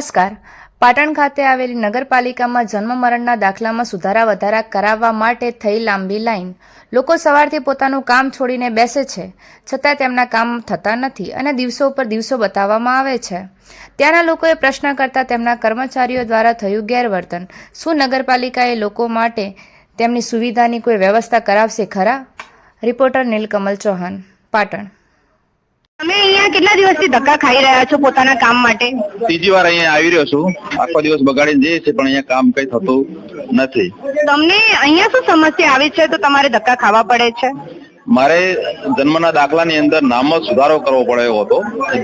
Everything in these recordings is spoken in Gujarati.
નમસ્કાર. પાટણ ખાતે આવેલી નગરપાલિકામાં જન્મ મરણના દાખલામાં સુધારા વધારા કરાવવા માટે થઈ લાંબી લાઈન. લોકો સવારથી પોતાનું કામ છોડીને બેસે છે. છતાં તેમના કામ થતા નથી અને દિવસો ઉપર દિવસો બતાવવામાં આવે છે. ત્યાંના લોકોએ પ્રશ્ન કરતા તેમના કર્મચારીઓ દ્વારા થયું ગેરવર્તન. શું નગરપાલિકાએ લોકો માટે તેમની સુવિધાની કોઈ વ્યવસ્થા કરાવશે ખરા? રિપોર્ટર નીલકમલ ચૌહાણ, પાટણ. તમે અહીંયા કેટલા દિવસથી ધક્કા ખાઈ રહ્યા છો પોતાના કામ માટે? ત્રીજી વાર અહીંયા આવી રહ્યો છું. આખો દિવસ બગાડીને જઈએ છે પણ અહીંયા કામ કઈ થતું નથી. તમને અહીંયા શું સમસ્યા આવી છે? તો તમારે ધક્કા ખાવા પડે છે. મારે જન્મના દાખલાની અંદર નામમાં સુધારો કરવો પડ્યો હતો.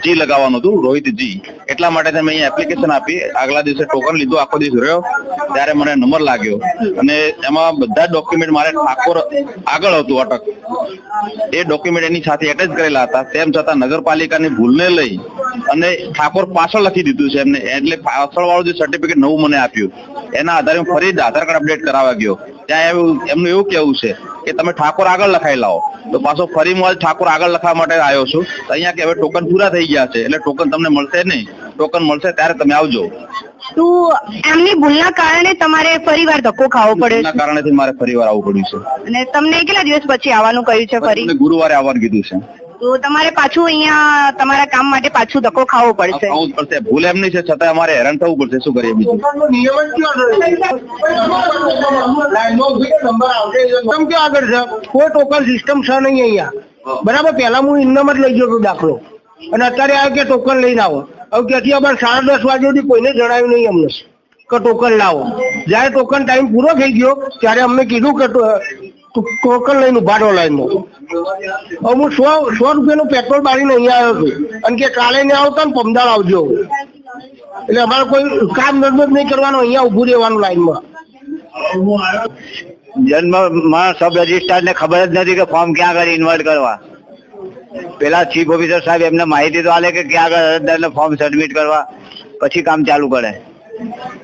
જી લગાવવાનું હતું રોહિત જી એટલા માટે મેં અહીંયા એપ્લિકેશન આપી. આગલા દિવસે ટોકન લીધું આખો દિવસ રહ્યો. ત્યારે મને નંબર લાગ્યો. અને એમાં બધા ડોક્યુમેન્ટ મારે ઠાકોર આગળ હતું અટક. એ ડોક્યુમેન્ટ એની સાથે એટેચ કરેલા હતા. તેમ છતાં નગરપાલિકાની ભૂલને લઈ અને ઠાકોર પાછળ લખી દીધું છે એમને. એટલે પાછળ વાળું જે સર્ટિફિકેટ નવું મને આપ્યું. એના આધારે હું ફરી આધાર કાર્ડ અપડેટ કરાવવા ગયો. ત્યાં એમનું એવું કેવું છે કે તમે ઠાકોર આગળ લખાઈ લાવો. તો પાછો ફરી હું ઠાકોર આગળ લખવા માટે આવ્યો છું. અહીંયા કે હવે ટોકન પૂરા થઈ ગયા છે. એટલે ટોકન તમને મળશે નહીં. ટોકન મળશે ત્યારે તમે આવજો. શું એમની ભૂલના કારણે તમારે ફરીવાર ધક્કો ખાવો પડ્યો એના કારણે મારે ફરીવાર આવવું પડ્યું છે. અને તમને કેટલા દિવસ પછી આવવાનું કહ્યું છે ફરી? ગુરુવારે આવવાનું કીધું છે. તો તમારે પાછું અહીંયા તમારા કામ માટે પાછું ધક્કો ખાવો પડશે. ખાવું પડશે. ભૂલ એમની છે છતાં અમારે હેરાન થવું પડશે. શું કરીએ બીજું? સિસ્ટમ કે આગળ છે? કોઈ ટોકન સિસ્ટમ છે નહીં અહીંયા. બરાબર પહેલા હું ઇન્નમ જ લઈ ગયો હતો દાખલો. અને અત્યારે આ કે ટોકન લઈને આવો? હવે ત્યાંથી અમારે સાડા દસ વાગ્યા સુધી કોઈને જણાવ્યું નહીં અમને. કે ટોકન લાવો. જ્યારે ટોકન ટાઈમ પૂરો થઈ ગયો, ત્યારે અમને કીધું કે ટોકન લઈને ઊભા રહો લાઈનમાં. હું સો સો રૂપિયાનું પેટ્રોલ બાળીને અહીંયા આવ્યો છું. અને કે કાલે ને આવતા ને પમદાળ આવજો. એટલે અમારે કોઈ કામ ધંધો જ નહીં કરવાનો, અહીંયા ઉભું રહેવાનું લાઈનમાં. જન્મમાં સબ રજિસ્ટ્રાર ને ખબર જ નથી કે ફોર્મ ક્યાં આગળ ઇન્વર્ટ કરવા. પેલા ચીફ ઓફિસર સાહેબ એમને માહિતી તો આલે કે ક્યાં આગળ અરજદારને ફોર્મ સબમિટ કરવા પછી કામ ચાલુ કરે.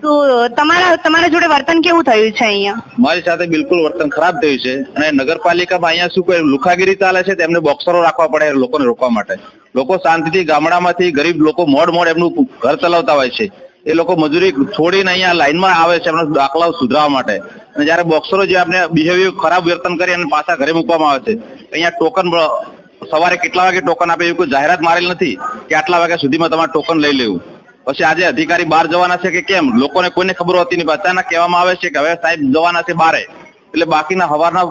તો તમારા તમારા જોડે વર્તન કેવું થયું છે અહીંયા? મારી સાથે બિલકુલ વર્તન ખરાબ થયું છે અને નગરપાલિકામાં અહીંયા શું કોઈ લુખાગીરી ચાલે છે તેમને બોક્સરો રાખવા પડે લોકોને રોકવા માટે. લોકો શાંતિથી ગામડામાંથી ગરીબ લોકો મોડ મોડ એમનું ઘર ચલાવતા હોય છે. એ લોકો મજૂરી છોડીને અહીંયા લાઈનમાં આવે છે એમના દાખલાઓ સુધરાવવા માટે. અને જયારે બોક્સરો જે આપણે બિહેવિયર ખરાબ વર્તન કરી અને પાછા ઘરે મૂકવામાં આવે છે અહીંયા ટોકન સવારે કેટલા વાગે ટોકન આપે એવી કોઈ જાહેરાત મારેલ નથી કે આટલા વાગ્યા સુધીમાં તમારે ટોકન લઈ લેવું. પછી આજે અધિકારી બહાર જવાના છે કે કેમ? લોકોને કોઈને ખબર હોતી નહીં અચાનક કહેવામાં આવે છે કે હવે સાહેબ જવાના છે બારે. એટલે બાકીના હવારના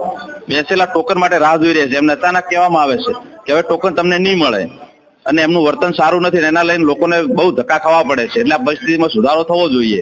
બેસેલા ટોકન માટે રાહ જોઈ રહ્યા છે. એમને અચાનક કહેવામાં આવે છે કે હવે ટોકન તમને નહીં મળે. અને એમનું વર્તન સારું નથી એના લઈને લોકોને બહુ ધક્કા ખાવા પડે છે. એટલે આ પરિસ્થિતિમાં સુધારો થવો જોઈએ.